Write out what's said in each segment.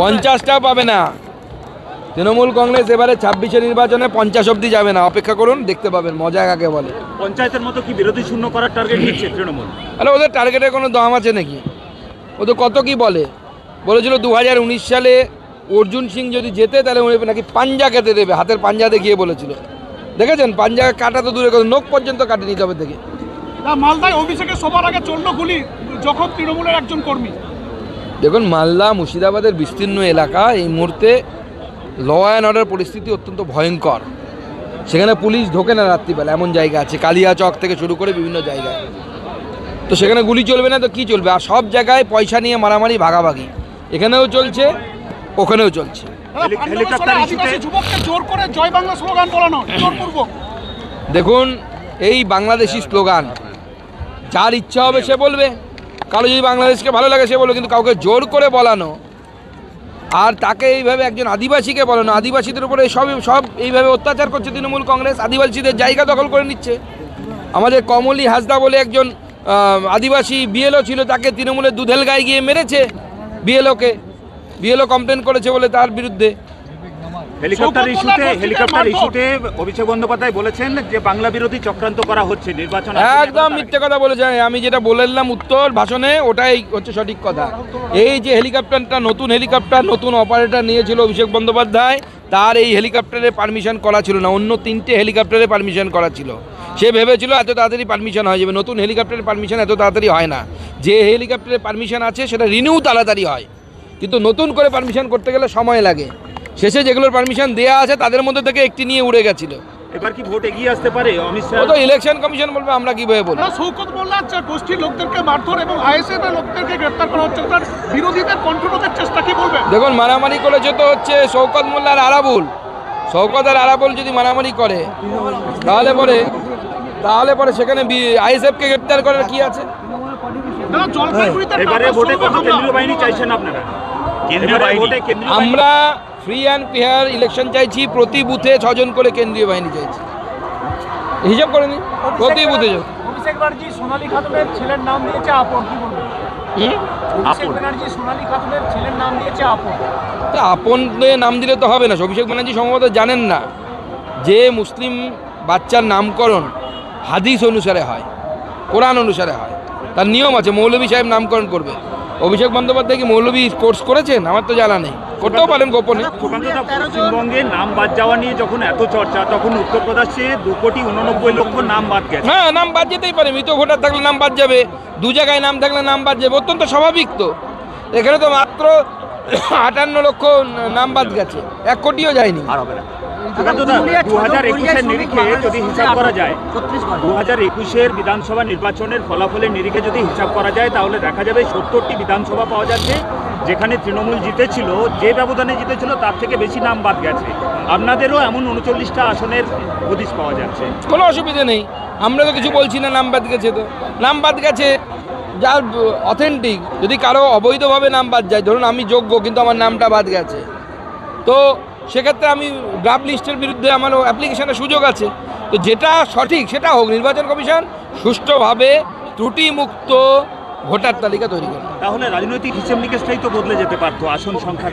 পঞ্চাশটা পাবে না। তৃণমূল কংগ্রেস এবারে ছাব্বিশে নির্বাচনে পঞ্চাশ অব্দি যাবে না। অপেক্ষা করুন দেখতে পাবেন মজা কাকে বলে। পঞ্চায়েতের মতো কি বিরোধী শূন্য করার টার্গেট নিচ্ছে তৃণমূল? আরে ওদের টার্গেটের কোনো দাম আছে নাকি? ও তো কত কি বলে? বলেছিল দু হাজার উনিশ সালে অর্জুন সিং যদি যেতে তাহলে উনি নাকি পাঞ্জা কেটে দেবে হাতের পাঞ্জা দেখিয়ে বলেছিল। দেখেছেন? পাঞ্জা কাটা তো দূরে কথা নোক পর্যন্ত কাটেনি তবে থেকে না মালদায় অভিষেকের সবার আগে চলল গুলি যখন তৃণমূলের একজন কর্মী। দেখুন মালদা মুর্শিদাবাদের বিস্তীর্ণ এলাকা এই মুহূর্তে ল অ্যান্ড অর্ডার পরিস্থিতি অত্যন্ত ভয়ঙ্কর। সেখানে পুলিশ ঢোকে না রাত্রিবেলা এমন জায়গা আছে কালিয়া চক থেকে শুরু করে বিভিন্ন জায়গায়। তো সেখানে গুলি চলবে না তো কি চলবে? আর সব জায়গায় পয়সা নিয়ে মারামারি ভাগাভাগি। এখানেও চলছে ওখানেও চলছে। জোরপূর্বক। দেখুন এই বাংলাদেশি স্লোগান যার ইচ্ছা হবে সে বলবে। কারও যদি বাংলাদেশকে ভালো লাগে সে বলবে কিন্তু কাউকে জোর করে বলানো। আর তাকে এইভাবে একজন আদিবাসীকে বলানো। আদিবাসীদের উপরে সব সব এইভাবে অত্যাচার করছে তৃণমূল কংগ্রেস। আদিবাসীদের জায়গা দখল করে নিচ্ছে। আমাদের কমলি হাসদা বলে একজন আদিবাসী বিএলও ছিল, তাকে তৃণমূলের দুধেল গায়ে গিয়ে মেরেছে বিএলওকে। বিএলও কমপ্লেন করেছে বলে তার বিরুদ্ধে। হেলিকপ্টার ইস্যুতে হেলিকপ্টার ইস্যুতে অভিষেক বন্দ্যোপাধ্যায় বলেছেন যে বাংলা বিরোধী চক্রান্ত করা হচ্ছে নির্বাচন একদম মিথ্যে কথা বলেছে। আমি যেটা বললাম উত্তর ভাষণে ওটাই হচ্ছে সঠিক কথা। এই যে হেলিকপ্টারটা নতুন হেলিকপ্টার নতুন অপারেটর নিয়েছিল অভিষেক বন্দ্যোপাধ্যায় তার এই হেলিকপ্টারে পারমিশন করা ছিল না। অন্য তিনটে হেলিকপ্টারে পারমিশন করা ছিল। সে ভেবেছিল এত তাড়াতাড়ি পারমিশন হয়ে যাবে। নতুন হেলিকপ্টারের পারমিশন এত তাড়াতাড়ি হয় না। যে হেলিকপ্টারের পারমিশন আছে সেটা রিনিউ তাড়াতাড়ি হয়। কিন্তু নতুন করে পারমিশন করতে গেলে সময় লাগে। শেষে যেগুলোর পারমিশন দেওয়া আছে তাদের মধ্যে থেকে একটি নিয়ে উড়ে গেছিল। এবার কি ভোট এগিয়ে আসতে পারে? অমিত শাহ তো ইলেকশন কমিশন বলবে আমরা কীভাবে বলব? গোষ্ঠীর লোকদেরকে মারধর এবং আইএসএফ এর লোকদেরকে গ্রেপ্তার করা হচ্ছে। তার বিরোধীদের কণ্ঠরোধের চেষ্টা কি বলবেন? দেখুন মারামারি করেছে তো হচ্ছে শৌকত মোল্লার আরাবুল। শৌকত আর আরাবুল যদি মারামারি করে তাহলে পরে তাহলে পরে সেখানে আইএসএফকে গ্রেপ্তার করার কি আছে? আমরা ফ্রি অ্যান্ড ফেয়ার ইলেকশন চাইছি প্রতি বুথে ছজন করে কেন্দ্রীয় বাহিনী চাইছি। হিসাব করে নি? প্রতি বুথে অভিষেক ব্যানার্জি সোনালী খাতুনের ছেলের নাম দিয়েছে আপন কি বলবেন? হুম? অভিষেক ব্যানার্জি সোনালী খাতুনের ছেলের নাম তা আপন নাম দিলে তো হবে না অভিষেক ব্যানার্জি সম্ভবত জানেন না। যে মুসলিম বাচ্চার নামকরণ হাদিস অনুসারে হয় কোরআন অনুসারে হয় তার নিয়ম আছে মৌলভী সাহেব নামকরণ করবে। অভিষেক বন্দ্যোপাধ্যায় কি মৌলভী কোর্স করেছেন? আমার তো জানা নেই। করতেও পারেন গোপনে। সুকান্ত দা, পশ্চিমবঙ্গে নাম বাদ যাওয়া নিয়ে যখন এত চর্চা তখন উত্তরপ্রদেশে দু কোটি উননব্বই লক্ষ নাম বাদ গেছে। হ্যাঁ নাম বাদ যেতেই পারে মৃত ভোটার থাকলে নাম বাদ যাবে দু জায়গায় নাম থাকলে নাম বাদ যাবে অত্যন্ত স্বাভাবিক তো। এখানে তো মাত্র আটান্ন লক্ষ নাম বাদ গেছে এক কোটিও যায়নি। দু হাজার একুশের নিরিখে যদি হিসাব করা যায় দু হাজার একুশের বিধানসভা নির্বাচনের ফলাফলের নিরিখে যদি হিসাব করা যায় তাহলে দেখা যাবে সত্তরটি বিধানসভা পাওয়া যাচ্ছে যেখানে তৃণমূল জিতেছিল, যে ব্যবধানে জিতেছিল তার থেকে বেশি নাম বাদ গেছে। আপনাদেরও এমন উনচল্লিশটা আসনের হদিশ পাওয়া যাচ্ছে। কোনো অসুবিধে নেই। আমরা তো কিছু বলছি না, নাম বাদ গেছে তো। নাম বাদ গেছে, যার অথেন্টিক যদি কারও অবৈধভাবে নাম বাদ যায়, ধরুন আমি যোগ্য, কিন্তু আমার নামটা বাদ গেছে। তো সেক্ষেত্রে আমি ড্রাফট লিস্টের বিরুদ্ধে আমার অ্যাপ্লিকেশনের সুযোগ আছে। তো যেটা সঠিক সেটা হোক, নির্বাচন কমিশন সুষ্ঠুভাবে ত্রুটিমুক্ত ভোটার তালিকা তৈরি করবে। তাহলে রাজনৈতিক হিসেব নিকেশটাই তো বদলে যেতে পারতো আসন সংখ্যা।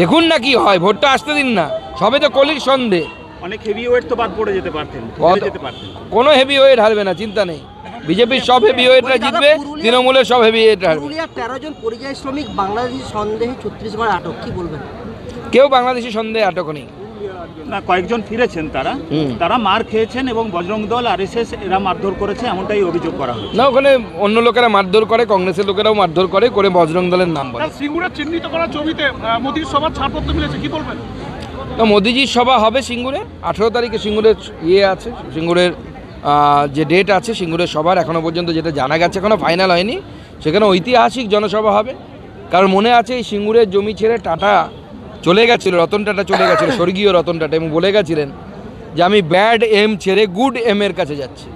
দেখুন না কি হয় ভোটটা আসতে দিন না। সবে তো কলির সন্ধে। অনেক হেভি ওয়েট তো বাদ পড়ে যেতে পারতেন যেতে পারতেন। কোনো হেভি ওয়েট হারবে না চিন্তা নেই। বিজেপির সব হেভি ওয়েটরা জিতবে তৃণমূলের সব হেভি ওয়েট হারবে। পুরুলিয়ার তেরো জন পরিযায়ী শ্রমিক বাংলাদেশি সন্দেহে ছত্রিশবার আটক কি বলবেন? কেউ বাংলাদেশি সন্দেহে আটক নেই। না কয়েকজন ফিরেছেন তারা। তারা মার খেয়েছেন এবং বজরং দল আর এস এরা মারধর করেছে এমনটাই অভিযোগ করা হয়েছে না ওখানে অন্য লোকেরা মারধর করে কংগ্রেসের লোকেরাও মারধর করে করে বজরং দলের নাম বলে। তার সিঙ্গুরে চিহ্নিত করা ছবিতে মোদির সভার ছাড়পত্র মিলেছে কি বলবেন? তো মোদিজির সভা হবে সিঙ্গুরে। আঠেরো তারিখে সিঙ্গুরের ইয়ে আছে সিঙ্গুরের যে ডেট আছে সিঙ্গুরের সভার এখনও পর্যন্ত যেটা জানা গেছে এখনও ফাইনাল হয়নি। সেখানে ঐতিহাসিক জনসভা হবে। কারণ মনে আছে এই সিঙ্গুরের জমি ছেড়ে টাটা চলে গেছিল, রতন টাটা চলে গেছিল, স্বর্গীয় রতন টাটা, এবং বলে গেছিলেন যে আমি ব্যাড এম ছেড়ে গুড এম এর কাছে যাচ্ছি।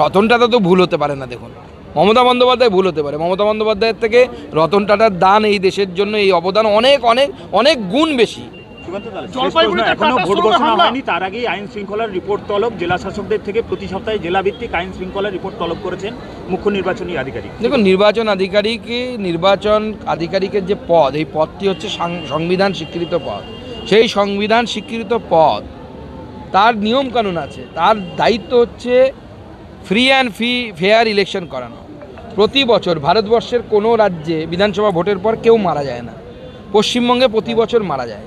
রতন টাটা তো ভুল হতে পারে না, দেখুন। মমতা বন্দ্যোপাধ্যায় ভুল হতে পারে। মমতা বন্দ্যোপাধ্যায়ের থেকে রতন টাটার দান এই দেশের জন্য, এই অবদান অনেক অনেক অনেক গুণ বেশি। জলপাইগুড়িতে এখনও ভোট ঘোষণা হয়নি তার আগেই আইন শৃঙ্খলার রিপোর্ট তলব। জেলা শাসকদের থেকে প্রতি সপ্তাহে জেলা ভিত্তিক আইন শৃঙ্খলার রিপোর্ট তলব করেছেন মুখ্য নির্বাচনী আধিকারিক। দেখুন নির্বাচন আধিকারিক নির্বাচন আধিকারিকের যে পদ এই পদটি হচ্ছে সংবিধান স্বীকৃত পদ। সেই সংবিধান স্বীকৃত পদ তার নিয়ম কানুন আছে। তার দায়িত্ব হচ্ছে free and free fair election করানো। প্রতি বছর ভারতবর্ষের কোনো রাজ্যে বিধানসভা ভোটের পর কেউ মারা যায় না। পশ্চিমবঙ্গে প্রতি বছর মারা যায়।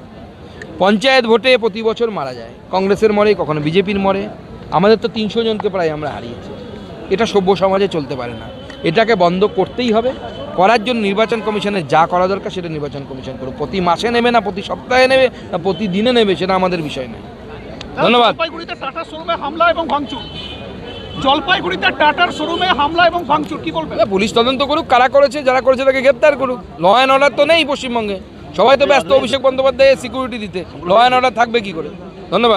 পঞ্চায়েত ভোটে প্রতি বছর মারা যায়। কংগ্রেসের মরে কখনো বিজেপির মরে। আমাদের তো তিনশো জনকে প্রায় আমরা হারিয়েছি। এটা সভ্য সমাজে চলতে পারে না। এটাকে বন্ধ করতেই হবে। করার জন্য নির্বাচন কমিশনের যা করা দরকার সেটা নির্বাচন কমিশন করুক। প্রতি মাসে নেবে না প্রতি সপ্তাহে নেবে না প্রতিদিনে নেবে সেটা আমাদের বিষয় নয়। ধন্যবাদ। টাটা শোরুমে হামলা এবং ভাঙচুর। জলপাইগুড়িতে টাটার শোরুমে হামলা এবং ভাঙচুর কি বলবেন? পুলিশ তদন্ত করুক কারা করেছে যারা করেছে তাকে গ্রেপ্তার করুক। ল অ্যান্ড অর্ডার তো নেই পশ্চিমবঙ্গে। সবাই তো ব্যস্ত অভিষেক বন্দ্যোপাধ্যায় সিকিউরিটি দিতে। ল অ্যান্ড অর্ডার থাকবে কি করে? ধন্যবাদ।